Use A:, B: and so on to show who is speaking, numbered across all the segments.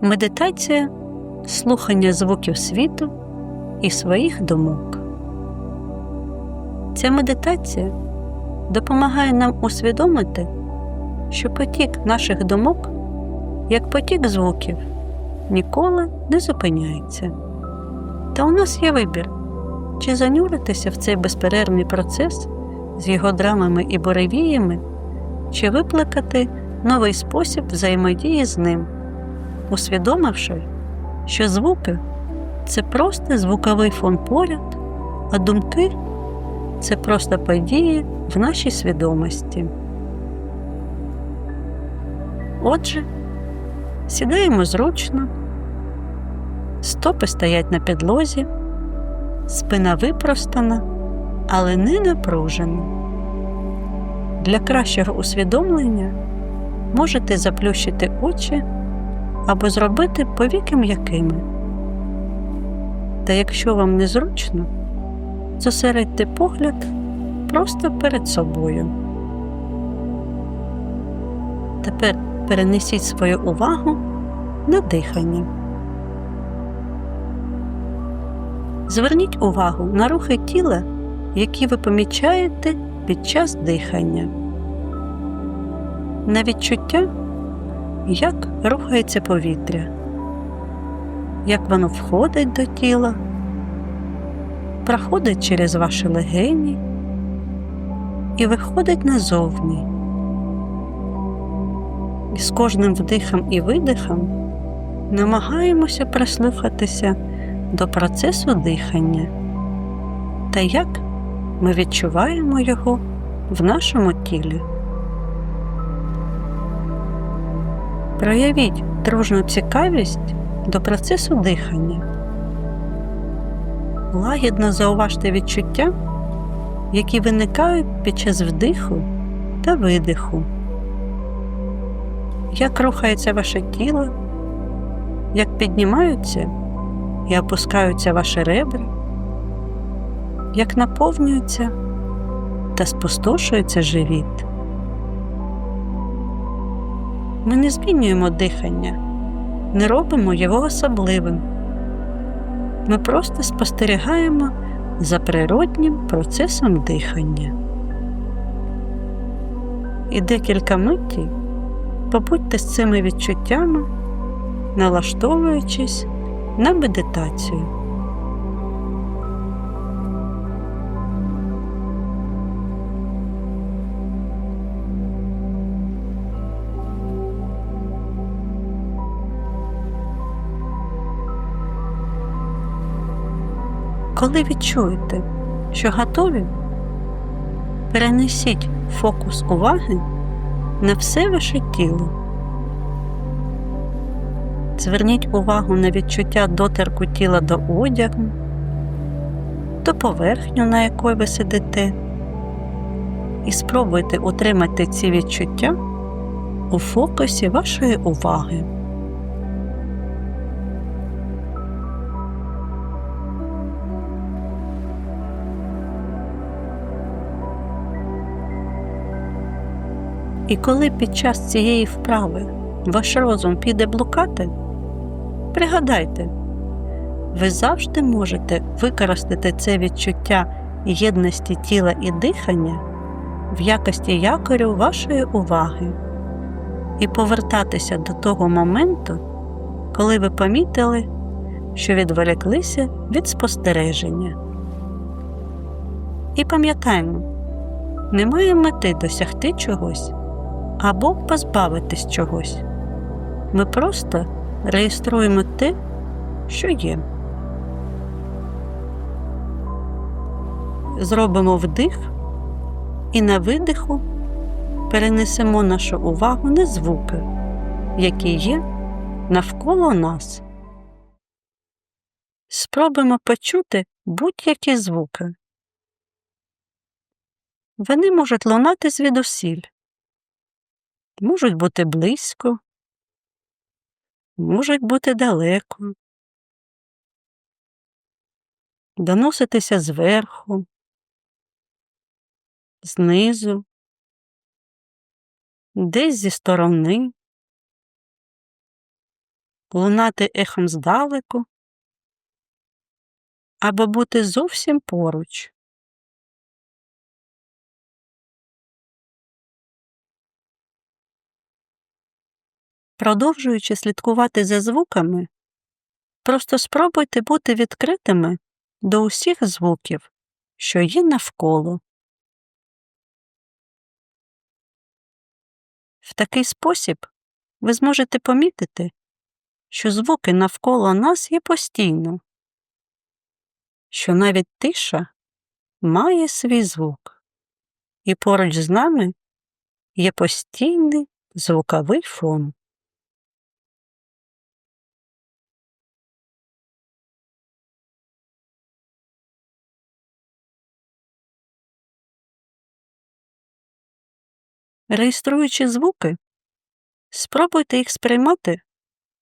A: Медитація слухання звуків світу і своїх думок. Ця медитація допомагає нам усвідомити, що потік наших думок, як потік звуків, ніколи не зупиняється. Та у нас є вибір, чи зануритися в цей безперервний процес з його драмами і буревіями, чи виплакати новий спосіб взаємодії з ним, усвідомивши, що звуки це просто звуковий фон поряд, а думки це просто події в нашій свідомості. Отже, сідаємо зручно, стопи стоять на підлозі, спина випростана, але не напружена. Для кращого усвідомлення можете заплющити очі або зробити повіки м'якими. Та якщо вам незручно, зосередьте погляд просто перед собою. Тепер перенесіть свою увагу на дихання. Зверніть увагу на рухи тіла, які ви помічаєте під час дихання, на відчуття, як рухається повітря, як воно входить до тіла, проходить через ваші легені і виходить назовні. І з кожним вдихом і видихом намагаємося прислухатися до процесу дихання та як ми відчуваємо його в нашому тілі. Проявіть дружну цікавість до процесу дихання. Лагідно зауважте відчуття, які виникають під час вдиху та видиху. Як рухається ваше тіло, як піднімаються і опускаються ваші ребра, як наповнюється та спустошується живіт. Ми не змінюємо дихання, не робимо його особливим. Ми просто спостерігаємо за природнім процесом дихання. І декілька миттів побудьте з цими відчуттями, налаштовуючись на медитацію. Коли відчуєте, що готові, перенесіть фокус уваги на все ваше тіло. Зверніть увагу на відчуття дотерку тіла до одягу, до поверхню, на якої ви сидите, і спробуйте утримати ці відчуття у фокусі вашої уваги. І коли під час цієї вправи ваш розум піде блукати, пригадайте, ви завжди можете використати це відчуття єдності тіла і дихання в якості якорю вашої уваги і повертатися до того моменту, коли ви помітили, що відволіклися від спостереження. І пам'ятаємо, немає мети досягти чогось або позбавитись чогось. Ми просто реєструємо те, що є. Зробимо вдих і на видиху перенесемо нашу увагу на звуки, які є навколо нас. Спробуємо почути будь-які звуки. Вони можуть лунати звідусіль можуть бути близько, можуть бути далеко, доноситися зверху, знизу, десь зі сторони, лунати ехом здалеку. Або бути зовсім поруч. Продовжуючи слідкувати за звуками, просто спробуйте бути відкритими до усіх звуків, що є навколо. В такий спосіб ви зможете помітити, що звуки навколо нас є постійно, що навіть тиша має свій звук, і поруч з нами є постійний звуковий фон. Реєструючи звуки, спробуйте їх сприймати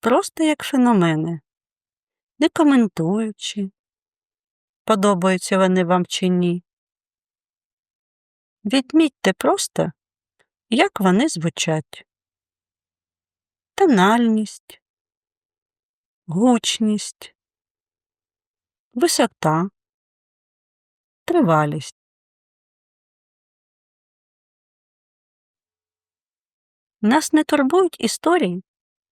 A: просто як феномени, не коментуючи, подобаються вони вам чи ні. Відмітьте просто, як вони звучать. Тональність, гучність, висота, тривалість. Нас не турбують історії,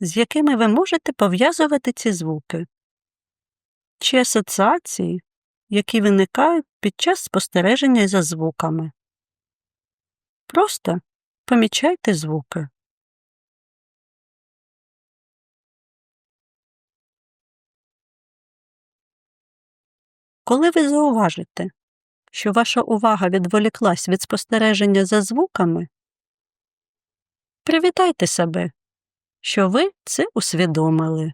A: з якими ви можете пов'язувати ці звуки, чи асоціації, які виникають під час спостереження за звуками. Просто помічайте звуки. Коли ви зауважите, що ваша увага відволіклась від спостереження за звуками, Привітайте себе, що ви це усвідомили.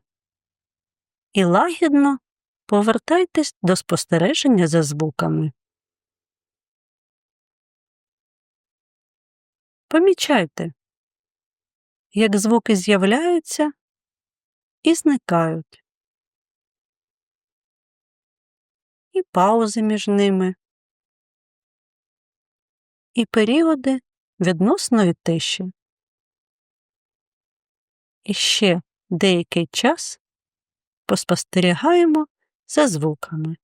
A: І лагідно повертайтесь до спостереження за звуками. Помічайте, як звуки з'являються і зникають, і паузи між ними, і періоди відносної тиші. І ще деякий час поспостерігаємо за звуками.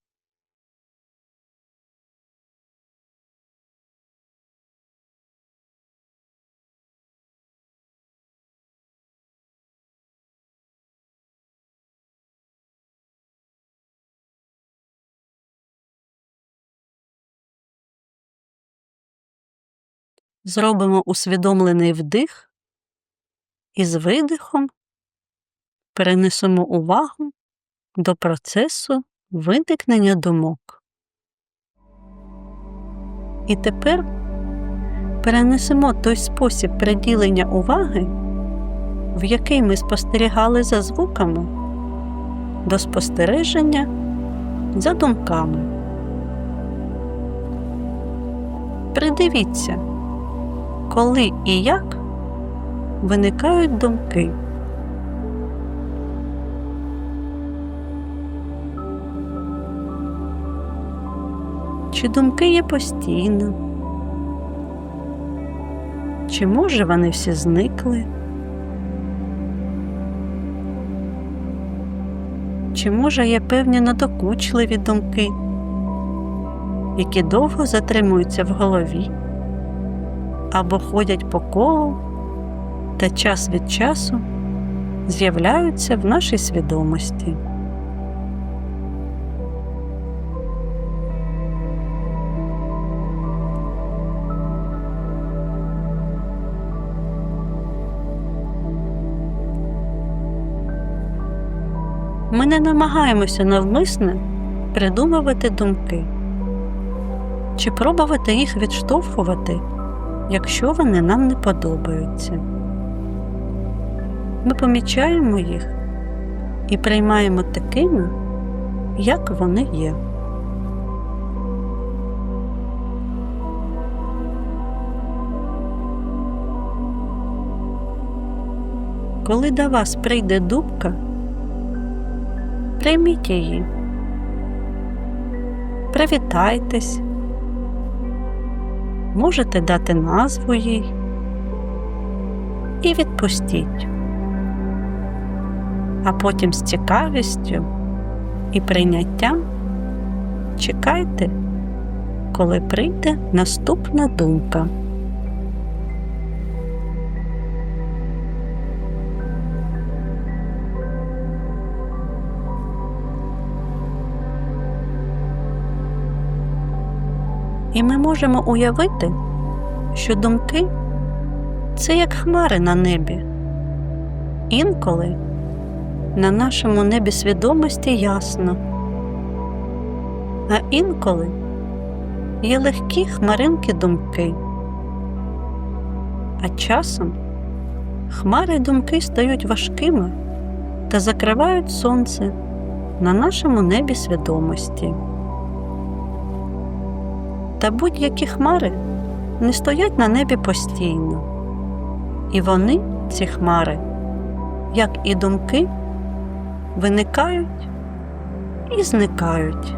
A: Зробимо усвідомлений вдих і з видихом перенесемо увагу до процесу виникнення думок. І тепер перенесемо той спосіб приділення уваги, в який ми спостерігали за звуками, до спостереження за думками. Придивіться, коли і як виникають думки. Чи думки є постійно? Чи може вони всі зникли? Чи може є певні надокучливі думки, які довго затримуються в голові або ходять по колу та час від часу з'являються в нашій свідомості. Ми не намагаємося навмисне придумувати думки чи пробувати їх відштовхувати, якщо вони нам не подобаються ми помічаємо їх і приймаємо такими, як вони є. Коли до вас прийде дубка, прийміть її, привітайтесь, можете дати назву їй. І відпустіть а потім з цікавістю і прийняттям чекайте, коли прийде наступна думка. І ми можемо уявити, що думки це як хмари на небі. Інколи на нашому небі свідомості ясно, а інколи є легкі хмаринки думки. А часом хмари думки стають важкими та закривають сонце на нашому небі свідомості. Та будь-які хмари не стоять на небі постійно, і вони, ці хмари, як і думки, виникають і зникають.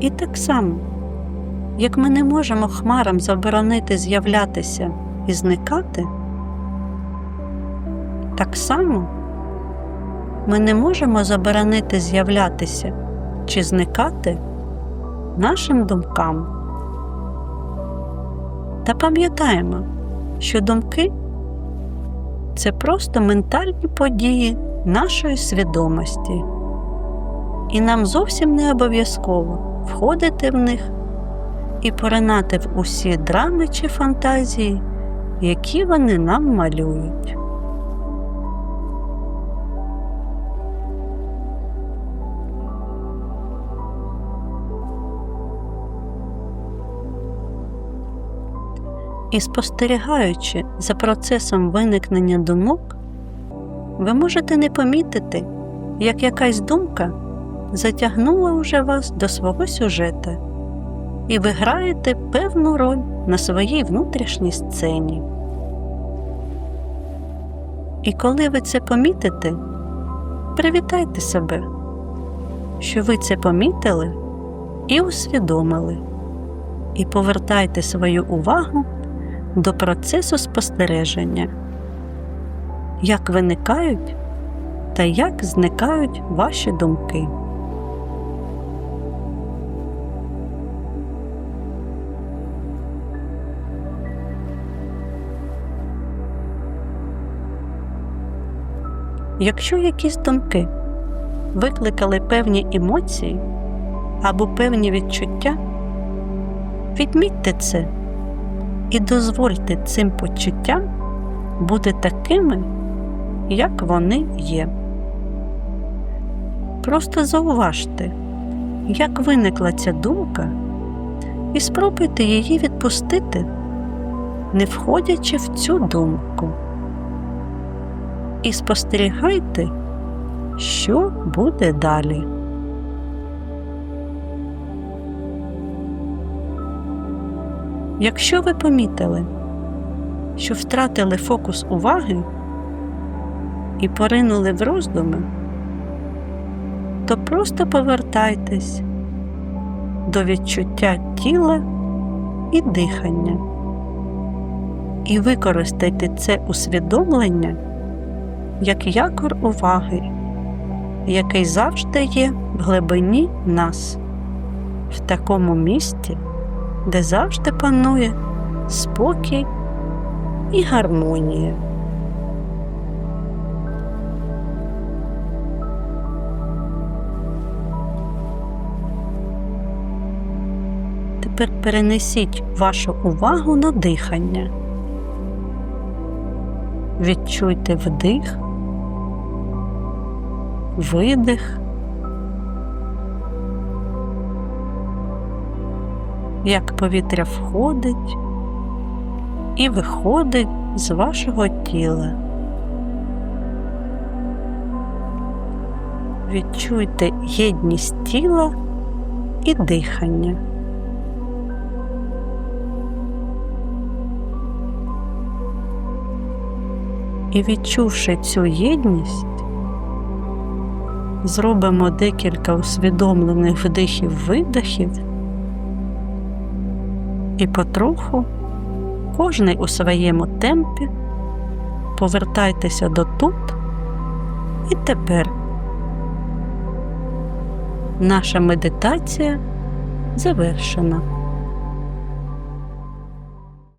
A: І так само, як ми не можемо хмарам заборонити з'являтися і зникати, так само ми не можемо заборонити з'являтися чи зникати нашим думкам. Та пам'ятаємо, що думки це просто ментальні події нашої свідомості, і нам зовсім не обов'язково входити в них і поринати в усі драми чи фантазії, які вони нам малюють. І спостерігаючи за процесом виникнення думок, ви можете не помітити, як якась думка затягнула уже вас до свого сюжета, і ви граєте певну роль на своїй внутрішній сцені. І коли ви це помітите, привітайте себе, що ви це помітили і усвідомили, і повертайте свою увагу до процесу спостереження, як виникають та як зникають ваші думки. Якщо якісь думки викликали певні емоції або певні відчуття, відмітьте це і дозвольте цим почуттям бути такими, як вони є. Просто зауважте, як виникла ця думка, і спробуйте її відпустити, не входячи в цю думку. І спостерігайте, що буде далі. Якщо ви помітили, що втратили фокус уваги і поринули в роздуми, то просто повертайтесь до відчуття тіла і дихання. І використайте це усвідомлення як якор уваги, який завжди є в глибині нас, в такому місці де завжди панує спокій і гармонія. Тепер перенесіть вашу увагу на дихання. Відчуйте вдих, видих. Як повітря входить і виходить з вашого тіла. Відчуйте єдність тіла і дихання. І відчувши цю єдність, зробимо декілька усвідомлених вдихів-видихів і потроху кожний у своєму темпі. Повертайтеся до тут і тепер. Наша медитація завершена.